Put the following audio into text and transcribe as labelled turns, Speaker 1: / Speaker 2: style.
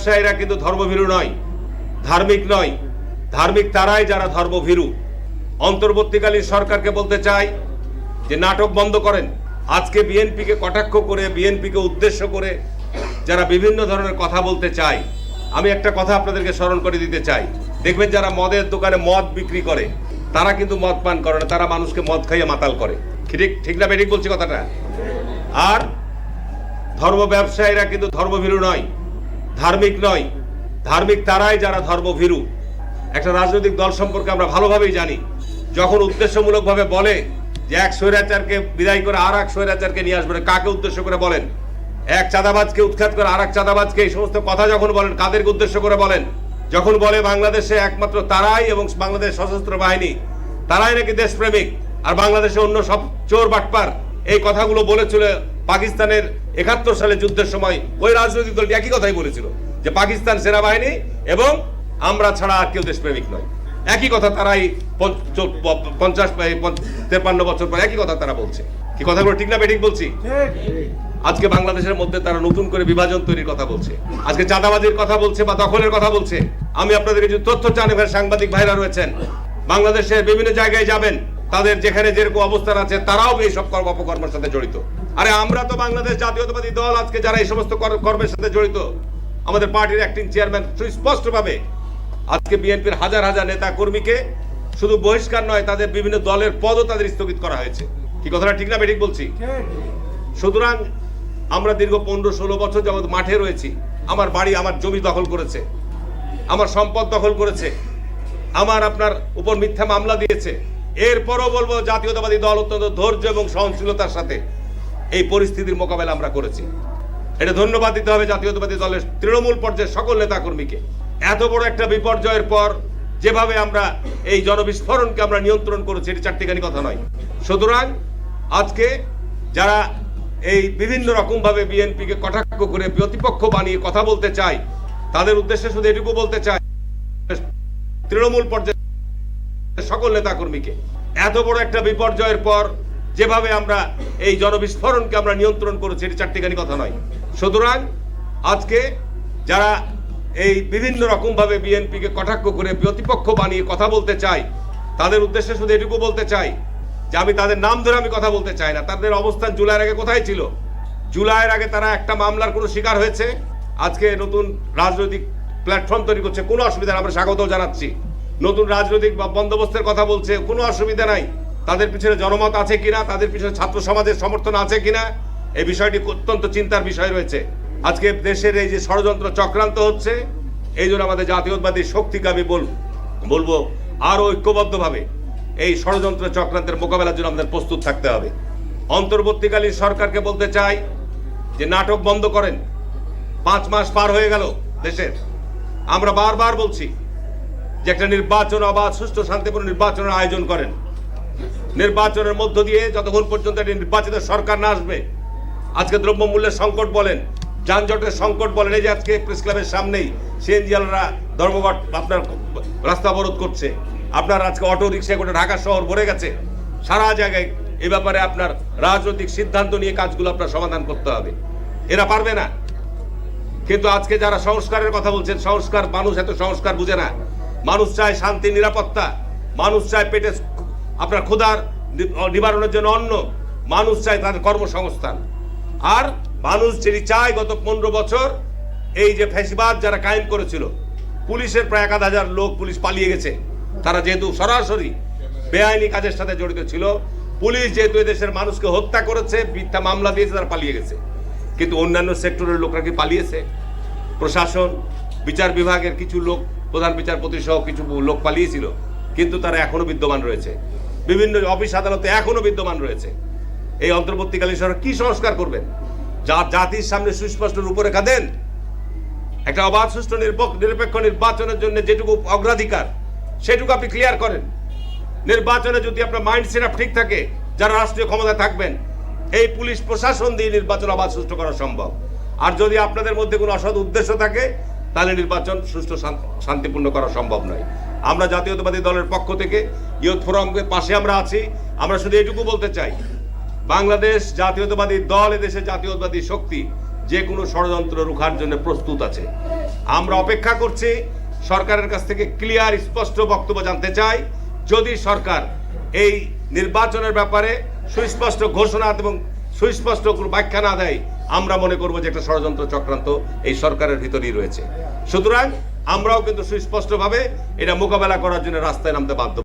Speaker 1: ব্যবসায়ীরা কিন্তু ধর্মভীরু নয়, ধার্মিক নয়। ধার্মিক তারাই যারা ধর্মভীরু। অন্তর্বর্তীকালীন সরকারকে বলতে চাই যে নাটক বন্ধ করেন। আজকে বিএনপিকে কটাক্ষ করে, বিএনপিকে উদ্দেশ্য করে যারা বিভিন্ন ধরনের কথা বলতে চায়, আমি একটা কথা আপনাদেরকে স্মরণ করে দিতে চাই। দেখবেন যারা মদের দোকানে মদ বিক্রি করে, তারা কিন্তু মদ পান করে না, তারা মানুষকে মদ খাইয়ে মাতাল করে। ঠিক ঠিক না, বেঠিক বলছি কথাটা? আর ধর্ম ব্যবসায়ীরা কিন্তু ধর্মভীরু নয় ধার্মিক নয়। ধার্মিক তারাই যারা ধর্মভীরু। একটা রাজনৈতিক দল সম্পর্কে আমরা ভালোভাবেই জানি। যখন উদ্দেশ্যমূলকভাবে বলে যে এক স্বৈরাচারকে বিদায় করে আর এক স্বৈরাচারকে নিয়ে আসবে কাকে উদ্দেশ্য করে বলেন? এক চাঁদাবাজকে উৎখাত করে আর এক চাঁদাবাজকে এই সমস্ত কথা যখন বলেন, কাদেরকে উদ্দেশ্য করে বলেন? যখন বলে বাংলাদেশে একমাত্র তারাই এবং বাংলাদেশ সশস্ত্র বাহিনী, তারাই নাকি দেশপ্রেমিক? আর বাংলাদেশে অন্য সব চোর বাটপার? এই কথাগুলো বলেছিল পাকিস্তানের একাত্তর সালে যুদ্ধের সময় ওই রাজনৈতিক দলটি একই কথাই বলেছিল যে পাকিস্তান সেনাবাহিনী এবং আমরা ছাড়া আর কেউ দেশপ্রেমিক নয়। একই কথা তারাই পঞ্চাশ তেপান্ন বছর পর একই কথা তারা বলছে। কি কথাগুলো ঠিক না বেঠিক বলছি? আজকে বাংলাদেশের মধ্যে তারা নতুন করে বিভাজন তৈরির কথা বলছে। আজকে চাঁদাবাজির কথা বলছে বা দখলের কথা বলছে। আমি আপনাদের যে তথ্য চান এখানে সাংবাদিক ভাইরা রয়েছেন। বাংলাদেশের বিভিন্ন জায়গায় যাবেন। তাদের যেখানে যেরকম অবস্থান আছে, তারাও এই সব কর্ম অপকর্মের সাথে জড়িত। আরে আমরা তো বাংলাদেশ জাতীয়তাবাদী দল, আজকে যারা এই সমস্ত কর্মের সাথে জড়িত, আমাদের পার্টির অ্যাক্টিং চেয়ারম্যান সুস্পষ্টভাবে আজকে বিএনপির হাজার হাজার নেতা কর্মীকে শুধু বহিষ্কার নয়, তাদের বিভিন্ন দলের পদও তাদের স্থগিত করা হয়েছে। কি কথাটা ঠিক না বেঠিক বলছি। সুতরাং আমরা দীর্ঘ পনেরো ষোলো বছর যাবৎ মাঠে রয়েছি। আমার বাড়ি, আমার জমি দখল করেছে। আমার সম্পদ দখল করেছে। আমার আপনার উপর মিথ্যা মামলা দিয়েছে। এরপরও বলব জাতীয়তাবাদী দল অত্যন্ত ধৈর্য এবং সহনশীলতার সাথে এই পরিস্থিতির মোকাবেলা আমরা করেছি। এটা ধন্যবাদ দিতে হবে জাতীয়তাবাদী দলের তৃণমূল পর্যায়ের সকল নেতাকর্মীকে। এত বড় একটা বিপর্যয়ের পর যেভাবে আমরা এই জনবিস্ফোরণকে আমরা নিয়ন্ত্রণ করেছি, এটি চারটিখানি কথা নয়। সুতরাং আজকে যারা এই বিভিন্ন রকমভাবে বিএনপিকে কটাক্ষ করে প্রতিপক্ষ বানিয়ে কথা বলতে চায়, তাদের উদ্দেশ্যে শুধু এটুকু বলতে চাই, তৃণমূল পর্যায়ে সকল নেতাকর্মীকে। এত বড় একটা বিপর্যয়ের পর যেভাবে আমরা এই জনবিস্ফোরণকে আমরা নিয়ন্ত্রণ করেছি, এটি চারটিখানি কথা নয়। সুতরাং আজকে যারা এই বিভিন্ন রকমভাবে বিএনপিকে কটাক্ষ করে প্রতিপক্ষ বানিয়ে কথা বলতে চায়, তাদের উদ্দেশ্যে শুধু এটুকু বলতে চাই যে আমি তাদের নাম ধরে আমি কথা বলতে চাই না। তাদের অবস্থান জুলাইয়ের আগে কোথায় ছিল? জুলাইয়ের আগে তারা একটা মামলার কোনো শিকার হয়েছে? আজকে নতুন রাজনৈতিক প্ল্যাটফর্ম তৈরি করছে, কোনো অসুবিধা আমরা স্বাগত জানাচ্ছি। নতুন রাজনৈতিক বন্দোবস্তের কথা বলছে, কোনো অসুবিধা নাই। তাদের পিছনে জনমত আছে কিনা, তাদের পিছনে ছাত্র সমাজের সমর্থন আছে কিনা, এই বিষয়টি অত্যন্ত চিন্তার বিষয় রয়েছে। আজকে দেশের এই যে ষড়যন্ত্র চক্রান্ত হচ্ছে, এই জন্য আমাদের জাতীয়তাবাদী শক্তিকে আমি বল, বলব আরও ঐক্যবদ্ধভাবে এই ষড়যন্ত্র চক্রান্তের মোকাবেলার জন্য আমাদের প্রস্তুত থাকতে হবে। অন্তর্বর্তীকালীন সরকারকে বলতে চাই যে নাটক বন্ধ করেন। পাঁচ মাস পার হয়ে গেল দেশের। আমরা বারবার বলছি যে একটা নির্বাচন অবাধ, সুষ্ঠু, শান্তিপূর্ণ নির্বাচনের আয়োজন করেন। নির্বাচনের মধ্য দিয়ে যতক্ষণ পর্যন্ত একটি নির্বাচিত সরকার না আসবে, আজকে দ্রব্যমূল্যের সংকট বলেন, যানজটের সংকট বলেন, এই যে আজকে প্রেস ক্লাবের সামনেই সিএনজিয়ালরা ধর্মঘট আপনার রাস্তা অবরোধ করছে। আপনার আজকে অটো রিক্সা করে ঢাকা শহর ভরে গেছে। সারা জায়গায় এ ব্যাপারে আপনার রাজনৈতিক সিদ্ধান্ত নিয়ে কাজগুলো আপনার সমাধান করতে হবে। এরা পারবে না। কিন্তু আজকে যারা সংস্কারের কথা বলছেন, সংস্কার মানুষ এত সংস্কার বুঝে না। মানুষ চায় শান্তি, নিরাপত্তা। মানুষ চায় পেটে আপনার ক্ষুধার নিবারণের জন্য অন্ন মানুষ চায় তাদের কর্মসংস্থান। আর মানুষ যেটি চায় গত পনেরো বছর এই যে ফ্যাসিবাদ যারা কায়েম করেছিল, পুলিশের প্রায় এক হাজার লোক পুলিশ পালিয়ে গেছে। তারা যেহেতু সরাসরি বেআইনি কাজের সাথে জড়িত ছিল, পুলিশ যেহেতু এদেশের মানুষকে হত্যা করেছে, মিথ্যা মামলা দিয়েছে, তারা পালিয়ে গেছে। কিন্তু অন্যান্য সেক্টরের লোকরা কি পালিয়েছে? প্রশাসন, বিচার বিভাগের কিছু লোক, প্রধান বিচারপতি সহ কিছু লোক পালিয়েছিল, কিন্তু তারা এখনও বিদ্যমান রয়েছে। বিভিন্ন অফিস আদালতে এখনও বিদ্যমান রয়েছে। এই অন্তর্বর্তীকালীন সরকার কি সংস্কার করবেন? যা জাতির সামনে সুস্পষ্ট রূপরেখা দেন? একটা অবাধ, সুষ্ঠু, নিরপেক্ষ নির্বাচনের জন্য যেটুকু অগ্রাধিকার, সেটুকু আপনি ক্লিয়ার করেন। নির্বাচনে যদি আপনার মাইন্ড সেট ঠিক থাকে, যারা রাষ্ট্রীয় ক্ষমতায় থাকবেন, এই পুলিশ প্রশাসন দিয়ে নির্বাচন অবাধ, সুষ্ঠু করা সম্ভব। আর যদি আপনাদের মধ্যে কোনো অসৎ উদ্দেশ্য থাকে, তাহলে নির্বাচন সুষ্ঠু শান্তিপূর্ণ করা সম্ভব নয়। আমরা জাতীয়তাবাদী দলের পক্ষ থেকে ইয়ুথ পাশে আমরা আছি। আমরা শুধু এটুকু বলতে চাই, বাংলাদেশ জাতীয়তাবাদী দল এদেশের জাতীয়তাবাদী শক্তি যে কোনো ষড়যন্ত্র রুখার জন্য প্রস্তুত আছে। আমরা অপেক্ষা করছি, সরকারের কাছ থেকে ক্লিয়ার, স্পষ্ট বক্তব্য জানতে চাই। যদি সরকার এই নির্বাচনের ব্যাপারে সুস্পষ্ট ঘোষণা এবং সুস্পষ্ট কোনো ব্যাখ্যা না দেয়, আমরা মনে করব যে একটা ষড়যন্ত্র চক্রান্ত এই সরকারের ভিতরেই রয়েছে। সুতরাং আমরাও কিন্তু সুস্পষ্টভাবে এটা মোকাবেলা করার জন্য রাস্তায় নামতে বাধ্য।